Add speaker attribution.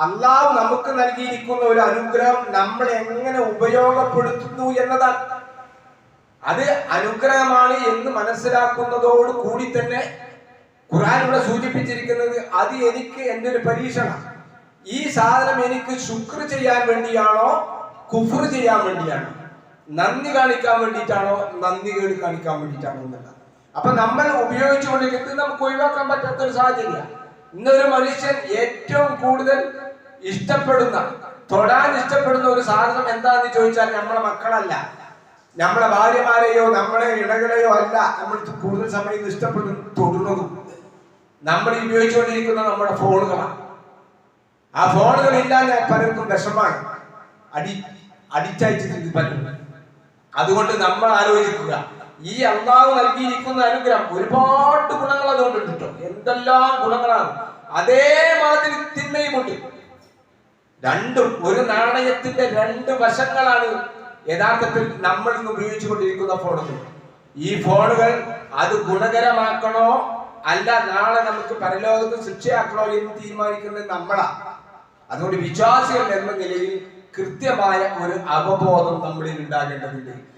Speaker 1: അള്ളാഹു നമുക്ക് നൽകിയിരിക്കുന്ന ഒരു അനുഗ്രഹം നമ്മൾ എങ്ങനെ ഉപയോഗപ്പെടുത്തുന്നു എന്നതാണ്. അത് അനുഗ്രഹമാണ് എന്ന് മനസ്സിലാക്കുന്നതോട് കൂടി തന്നെ ഖുർആൻ ഇവിടെ സൂചിപ്പിച്ചിരിക്കുന്നത് അത് എനിക്ക് എന്റെ ഒരു പരീക്ഷണം. ഈ സാധനം എനിക്ക് ശുക്ർ ചെയ്യാൻ വേണ്ടിയാണോ കുഫർ ചെയ്യാൻ വേണ്ടിയാണോ? നന്ദി കാണിക്കാൻ വേണ്ടിയിട്ടാണോ നന്ദി കേട് കാണിക്കാൻ വേണ്ടിയിട്ടാണോ എന്നുള്ളത്. അപ്പൊ നമ്മൾ ഉപയോഗിച്ചുകൊണ്ടിരിക്കുന്നത് നമുക്ക് ഒഴിവാക്കാൻ പറ്റാത്ത ഒരു സാഹചര്യം ഇന്നൊരു മനുഷ്യൻ ഏറ്റവും കൂടുതൽ ഇഷ്ടപ്പെടുന്ന തൊടാൻ ഇഷ്ടപ്പെടുന്ന ഒരു സാധനം എന്താന്ന് ചോദിച്ചാൽ നമ്മളെ മക്കളല്ല. നമ്മളെ ഭാര്യമാരെയോ നമ്മളെ ഇണകളെയോ അല്ല നമ്മൾ കൂടുതൽ സമയം ഇഷ്ടപ്പെടുന്ന തൊടുന്നതും. നമ്മൾ ഉപയോഗിച്ചുകൊണ്ടിരിക്കുന്ന നമ്മുടെ ഫോണുകളാണ്. ആ ഫോണുകൾ ഇല്ലാതെ പലർക്കും വിഷമാണ് അടി അടിച്ചയച്ചിട്ടുണ്ട് പലരും. അതുകൊണ്ട് നമ്മൾ ആലോചിക്കുക. ഈ അള്ളാഹു നൽകിയിരിക്കുന്ന അനുഗ്രഹം ഒരുപാട് ഗുണങ്ങൾ കിട്ടോ എന്തെല്ലാം ഗുണങ്ങളാണ്? അതേമാതിരി തിന്മയുമുണ്ട് രണ്ടും ഒരു നാണയത്തിന്റെ രണ്ട് വശങ്ങളാണ് യഥാർത്ഥത്തിൽ നമ്മൾ ഇന്ന് ഉപയോഗിച്ചു കൊണ്ടിരിക്കുന്ന ഫോണുകൾ. ഈ ഫോണുകൾ അത് ഗുണകരമാക്കണോ? അല്ല നാളെ നമുക്ക് പരലോകത്ത് ശിക്ഷയാക്കണോ എന്ന് തീരുമാനിക്കുന്നത് നമ്മളാ. അതുകൊണ്ട് വിശ്വാസികൾ എന്ന നിലയിൽ കൃത്യമായ ഒരു അവബോധം നമ്മളിൽ ഉണ്ടാകേണ്ടതുണ്ട്.